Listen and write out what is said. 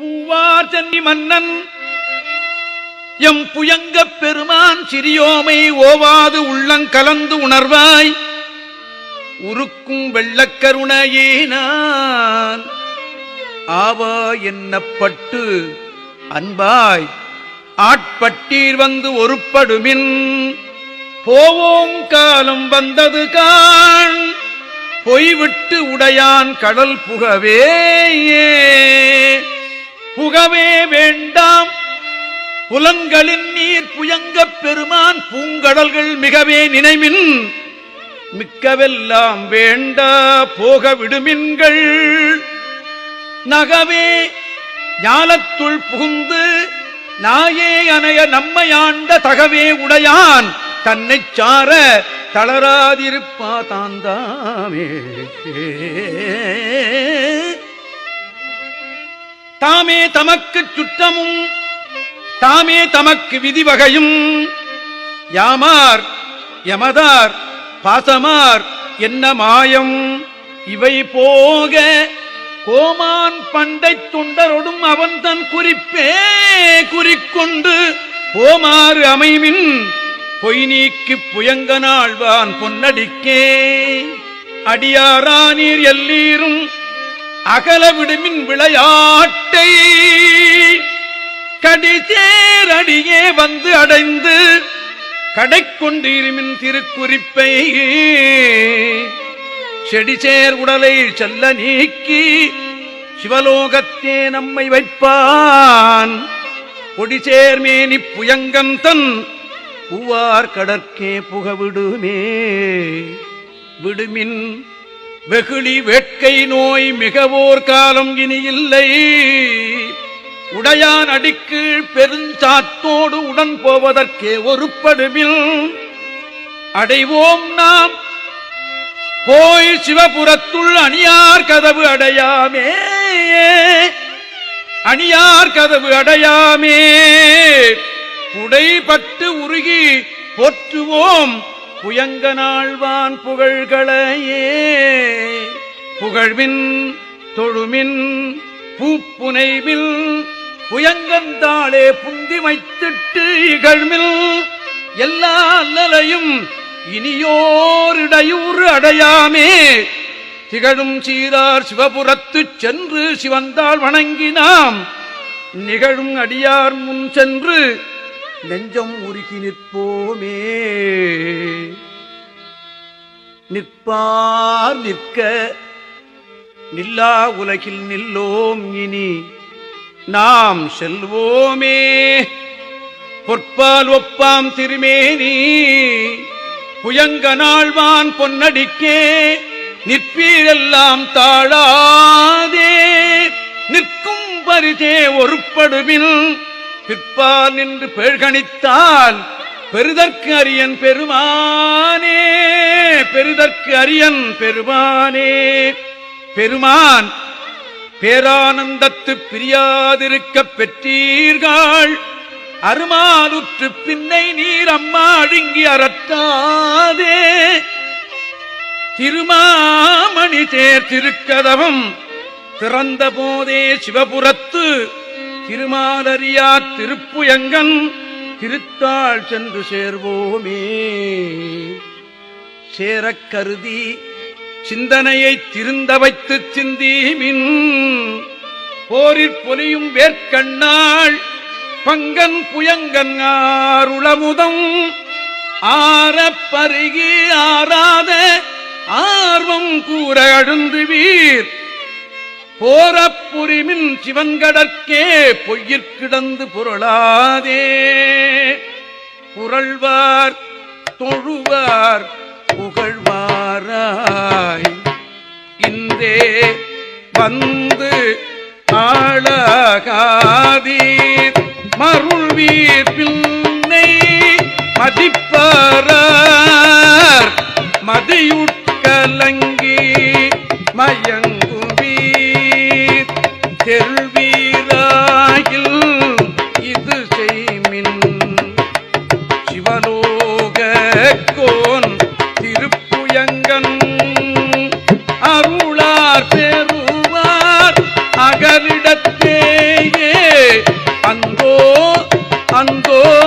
பூவார் சென்னி மன்னன். எம் புயங்கப் பெருமான் சிறியோமை ஓவாது உள்ளங்கலந்து உணர்வாய். உருக்கும் வெள்ளக்கருணையேனான் ஆவா என்னப்பட்டு அன்பாய். ஆட்பட்டீர் வந்து ஒருப்படுமின். போவோம் காலம் வந்தது காண். பொய்விட்டு உடையான் கடல் புகவே ஏ புகவே வேண்டாம். புலன்களின் நீர் புயங்கப் பெருமான் பூங்கடல்கள் மிகவே நினைமின். மிக்கவெல்லாம் வேண்டா போக விடுமின்கள் நகவே ஞானத்துள் புகுந்து நாயே அணைய நம்மையாண்ட தகவே உடையான். தன்னைச் சார தளராதிருப்பா தாந்தாமே. தாமே தமக்குச் சுற்றமும் தாமே தமக்கு விதிவகையும். யாமார் யமதார் பாசமார் என்ன மாயம்? இவை போக கோமான் பண்டை தொண்டரொடும் அவன் தன் குறிப்பே குறிக்கொண்டு போமாறு அமைமின் பொய் நீக்கி புயங்க நாழ்வான் பொன்னடிக்கே. அடியாரானீர் எல்லீரும் அகல விடுமின் விளையாட்டை கடிசேரடியே வந்து அடைந்து கடைக்கொண்டிருமின் திருக்குறிப்பை செடிசேர் உடலை செல்ல நீக்கி சிவலோகத்தே நம்மை வைப்பான். பொடிசேர் மேனி புயங்கன் தன் பூவார் கடற்கே புகவிடுமே. விடுமின் வெகுளி வேட்கை நோய் மிகவோர் காலம் இனி இல்லை உடையான் அடிக்கு பெருஞ்சாத்தோடு உடன் போவதற்கே ஒருப்படுவில் அடைவோம் நாம். போய் சிவபுரத்துள் அணியார் கதவு அடையாமே. அணியார் கதவு அடையாமே. புடைபட்டு உருகி போற்றுவோம். புயங்க நாழ்வான் புகழ்களையே. புகழ்வின் தொழுமின் பூப்புனைவில் புயங்கந்தாளே புந்தி வைத்திட்டு இகழ்மில் எல்லா அல்லலையும் இனியோரிடையூறு அடையாமே. திகழும் சீரார் சிவபுரத்து சென்று சிவந்தால் வணங்கினாம். நிகழும் அடியார் முன் சென்று நெஞ்சம் உருகி நிற்போமே. நிற்பார் நிற்க நில்லா உலகில் நில்லோம் இனி. நாம் செல்வோமே. பொற்பால் ஒப்பாம் திருமேனி புயங்க நாழ்வான் பொன்னடிக்கே. நிற்பீரெல்லாம் தாழாதே. நிற்கும் பரிதே ஒருப்படுமின் பிற்பால் நின்று பேழ்கணித்தால் பெருதற்கு அரியன் பெருமானே பெருதற்கு அரியன் பெருமானே. பெருமான் பேரானந்தத்து பிரியாதிருக்க பெற்றீர்கள். அருமாலுற்று பின்னை நீர் அம்மா அழுங்கி அறத்தாதே. திருமாமணி தேர் திருக்கதவம் திறந்த போதே சிவபுரத்து திருமாலறியா திருப்புயங்கன் திருத்தாள் சென்று சேர்வோமே. சேரக் கருதி சிந்தனையை திருந்த வைத்து சிந்தீமின் போரிற் பொலியும் வேர்க்கண்ணாள் பங்கன் புயங்கன் ஆருளமுதம் ஆரப்பருகி ஆறாத ஆர்வம் கூற அழுந்து வீர் போரப்புரிமின் சிவங்கடற்கே பொய்யிற்கிடந்து புரளாதே. புரள்வார் தொழுவார் புகழ்வாராய். இன்றே வந்து ஆளகாதீர். மருள்வீர் பின்னை மதிப்பாரார். மதியுள் ಬಂದೋ